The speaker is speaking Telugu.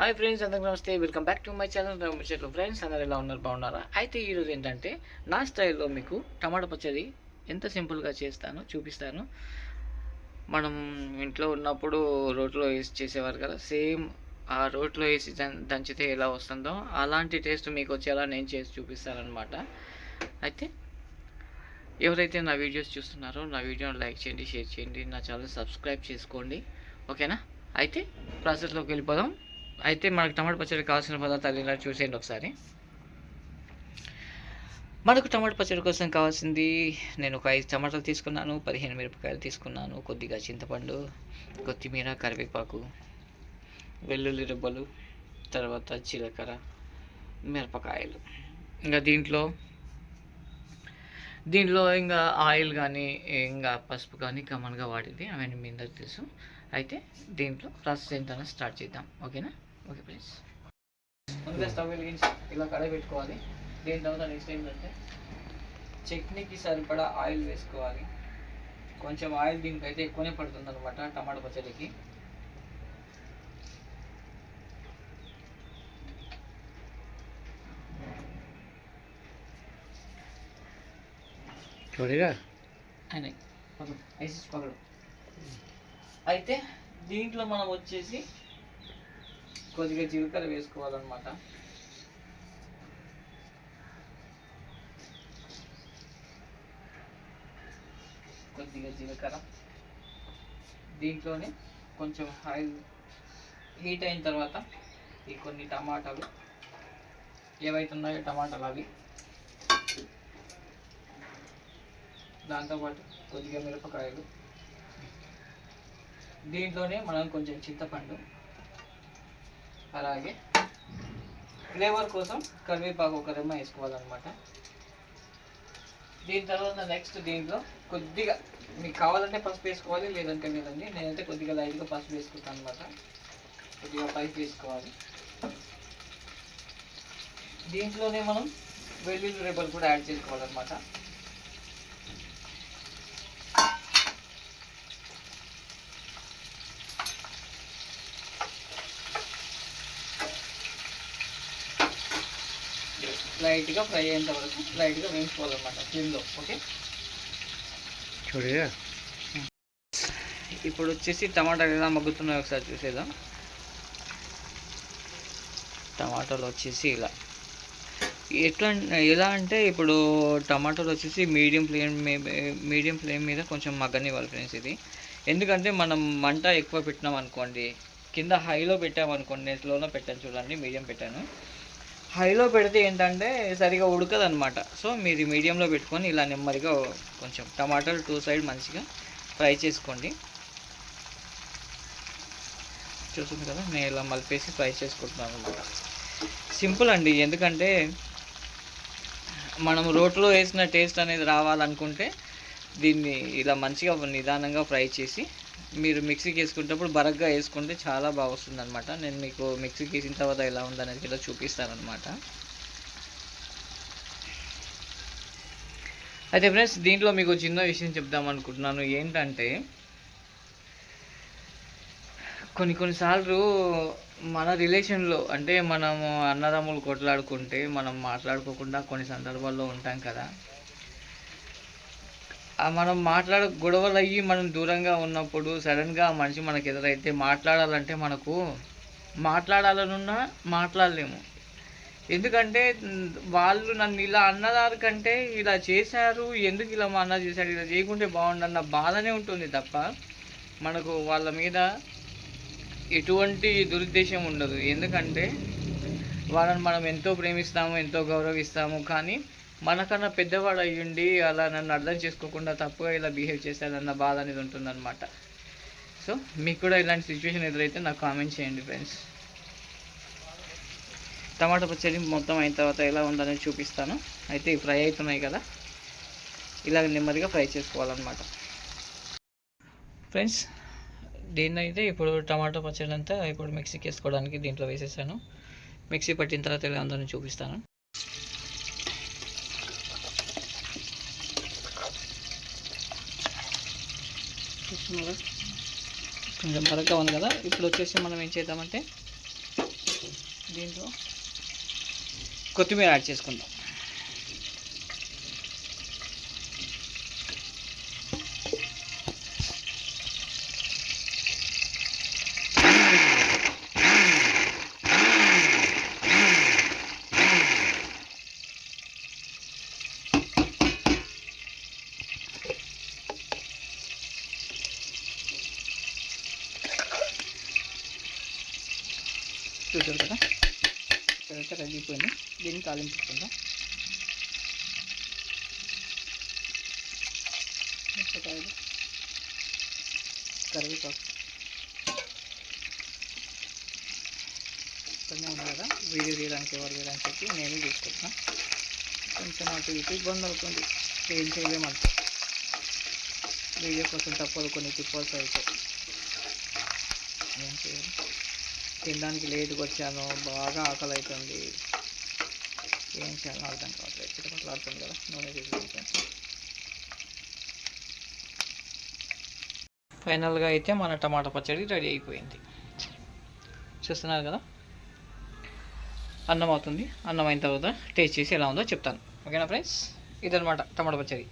హాయ్ ఫ్రెండ్స్ అందరికి నమస్తే. Welcome back to my channel. ముచ్చట్లు ఫ్రెండ్స్ అందరు ఎలా ఉన్నారు? బాగున్నారా? అయితే ఈరోజు ఏంటంటే నా స్టైల్లో మీకు టమాటా పచ్చడి ఎంత సింపుల్గా చేస్తాను చూపిస్తాను. మనం ఇంట్లో ఉన్నప్పుడు రోట్లో వేసి చేసేవారు కదా సేమ్ ఆ రోట్లో వేసి దంచితే ఎలా వస్తుందో అలాంటి టేస్ట్ మీకు వచ్చేలా నేను చేసి చూపిస్తానమాట అయితే ఎవరైతే నా వీడియోస్ చూస్తున్నారో నా వీడియోని లైక్ చేయండి షేర్ చేయండి నా ఛానల్ సబ్స్క్రైబ్ చేసుకోండి. ఓకేనా? అయితే ప్రాసెస్లోకి వెళ్ళిపోదాం. అయితే మనకు టమాటా పచ్చడి కావాల్సిన పదార్థాలు ఇలా చూసేయండి ఒకసారి. మనకు టమాటా పచ్చడి కోసం కావాల్సింది నేను ఒక ఐదు టమాటాలు తీసుకున్నాను పదిహేను మిరపకాయలు తీసుకున్నాను కొద్దిగా చింతపండు కొత్తిమీర కరివేపాకు వెల్లుల్లి రెబ్బలు తర్వాత జీలకర్ర మిరపకాయలు. ఇంకా దీంట్లో దీంట్లో ఇంకా ఆయిల్ కానీ ఇంకా పసుపు కానీ కామన్గా వాడింది అవన్నీ మీ అందరికి తెలుసు. అయితే దీంట్లో ప్రాసెస్ ఏంటనే స్టార్ట్ చేద్దాం. ఓకేనా? ఓకే ప్లీజ్ ముందుగా స్టవ్ వెలిగించి ఇలా కడాయి పెట్టుకోవాలి. దీని తర్వాత నెక్స్ట్ ఏంటంటే చట్నీకి సరిపడా ఆయిల్ వేసుకోవాలి. కొంచెం ఆయిల్ దీనికైతే ఎక్కువనే పడుతుంది అనమాట టమాటా పచ్చడికి. అయితే దీంట్లో మనం వచ్చేసి కొద్దిగా జీలకర్ర వేసుకోవాలన్నమాట. కొద్దిగా జీలకర్ర. దీంట్లోనే కొంచెం ఆయిల్ హీట్ అయిన తర్వాత ఈ కొన్ని టమాటాలు. ఏవైతే ఉన్నాయో టమాటాలు అవి. దాంతోపాటు కొద్దిగా మిరపకాయలు. దీంట్లోనే మనం కొంచెం చింతపండు. అలాగే. ఫ్లేవర్ కోసం కరివేపాకు ఒక రెమ్మ వేసుకోవాలన్నమాట. దీని తర్వాత నెక్స్ట్ దీంట్లో కొద్దిగా మీకు కావాలంటే పసుపు వేసుకోవాలి లేదంటే లేదండి. నేనైతే కొద్దిగా లైట్గా పసుపు వేసుకుంటాను అనమాట కొద్దిగా పైపు వేసుకోవాలి. దీంట్లోనే మనం వెల్లుల్లి రెబ్బలు కూడా యాడ్ చేసుకోవాలన్నమాట. లైట్గా ఫ్రై అయ్యేంత వరకు లైట్గా వేయించుకోవాలన్నమాట ఫ్లేమ్లో ఓకే? చూడగా ఇప్పుడు వచ్చేసి టమాటాలు ఎలా మగ్గుతున్నాయో ఒకసారి చూసేద్దాం. టమాటాలు వచ్చేసి ఇలా. ఎట్లా ఎలా అంటే ఇప్పుడు టమాటాలు వచ్చేసి మీడియం ఫ్లేమ్ మీడియం ఫ్లేమ్ మీద కొంచెం మగ్గనివ్వాలి ఫ్రెండ్స్ ఇది. ఎందుకంటే మనం మంట ఎక్కువ పెట్టినాం అనుకోండి కింద హైలో పెట్టామనుకోండి నేను స్లోలో పెట్టాను చూడండి మీడియం పెట్టాను. హైలో పెడితే ఏంటంటే సరిగా ఉడకదనమాట సో మీరు మీడియంలో పెట్టుకొని ఇలా నెమ్మదిగా కొంచెం టమాటాలు టూ సైడ్ మంచిగా ఫ్రై చేసుకోండి. చూస్తుంది కదా నేను ఇలా మలిపేసి ఫ్రై చేసుకుంటున్నాను అనమాట సింపుల్ అండి ఎందుకంటే మనం రోట్లో వేసిన టేస్ట్ అనేది రావాలనుకుంటే దీన్ని ఇలా మంచిగా నిదానంగా ఫ్రై చేసి మీరు మిక్సీకి వేసుకునేటప్పుడు బరగ్గా వేసుకుంటే చాలా బాగా వస్తుంది అనమాట నేను మీకు మిక్సీకి వేసిన తర్వాత ఎలా ఉందనేది కూడా చూపిస్తాను అనమాట అయితే ఫ్రెండ్స్ దీంట్లో మీకు చిన్న విషయం చెప్దాం అనుకుంటున్నాను. ఏంటంటే కొన్ని కొన్నిసార్లు మన రిలేషన్లో అంటే మనము అన్నదమ్ములు కొట్లాడుకుంటే మనం మాట్లాడుకోకుండా కొన్ని సందర్భాల్లో ఉంటాం కదా. మనం మాట్లాడ గొడవలు అయ్యి మనం దూరంగా ఉన్నప్పుడు సడన్గా ఆ మనిషి మనకు ఎదురైతే మాట్లాడాలంటే మనకు మాట్లాడాలనున్నా మాట్లాడలేము. ఎందుకంటే వాళ్ళు నన్ను ఇలా అన్నదారు కంటే ఇలా చేశారు ఎందుకు ఇలా మా అన్న చేశారు ఇలా చేయకుంటే బాగుండన్న బాధనే ఉంటుంది తప్ప మనకు వాళ్ళ మీద ఎటువంటి దురుద్దేశం ఉండదు. ఎందుకంటే వాళ్ళని మనం ఎంతో ప్రేమిస్తాము ఎంతో గౌరవిస్తాము కానీ మనకన్నా పెద్దవాడు అయ్యుండి అలా నన్ను అర్థం చేసుకోకుండా తప్పుగా ఇలా బిహేవ్ చేశాడన్న బాధ అనేది ఉంటుందన్నమాట. సో మీకు కూడా ఇలాంటి సిచ్యువేషన్ ఎదురైతే నాకు కామెంట్ చేయండి ఫ్రెండ్స్ టమాటా పచ్చడి మొత్తం అయిన తర్వాత ఎలా ఉందనేది చూపిస్తాను. అయితే ఫ్రై అవుతున్నాయి కదా. ఇలా నెమ్మదిగా ఫ్రై చేసుకోవాలన్నమాట. ఫ్రెండ్స్ దీన్ని అయితే ఇప్పుడు టమాటో పచ్చడి అంతా ఇప్పుడు మిక్సీకి వేసుకోవడానికి దీంట్లో వేసేసాను. మిక్సీ పట్టిన తర్వాత ఎలా ఉందని చూపిస్తాను. చూస్తున్నారు కొంచెం బరగ్గా ఉంది కదా. ఇప్పుడు వచ్చేసి మనం ఏం చేద్దామంటే దీంట్లో కొత్తిమీర యాడ్ చేసుకుందాం. చూసారు కదా? ఇక్కడైతే రెడీ అయిపోయింది దీన్ని తాలింపుకుందాం. మిరపకాయలు కరివేపాకు. కొన్ని ఉంది కదా? వీడియో తీయడానికి ఎవరు తీయడానికి చెప్పి నేనే తీసుకుంటున్నా కొంచెం అటు ఇటు ఇబ్బంది అవుతుంది. ఏం చేయలేమంట వీడియో కోసం తప్పదు కొన్ని తిప్పాల్సి అవుతాయి. ఏం చేయాలి? తినడానికి లేట్గా వచ్చాను. బాగా ఆకలి అవుతుంది ఏం చేయాలో అర్థం కావట్లేదు. చిటపట్లాడుతుంది కదా. నూనె తీసుకుంటాను ఫైనల్గా అయితే మన టమాటా పచ్చడి రెడీ అయిపోయింది. చూస్తున్నారు కదా? అన్నం అవుతుంది. అన్నం అయిన తర్వాత టేస్ట్ చేసి ఎలా ఉందో చెప్తాను. ఓకేనా ఫ్రెండ్స్ ఇదనమాట టమాటా పచ్చడి.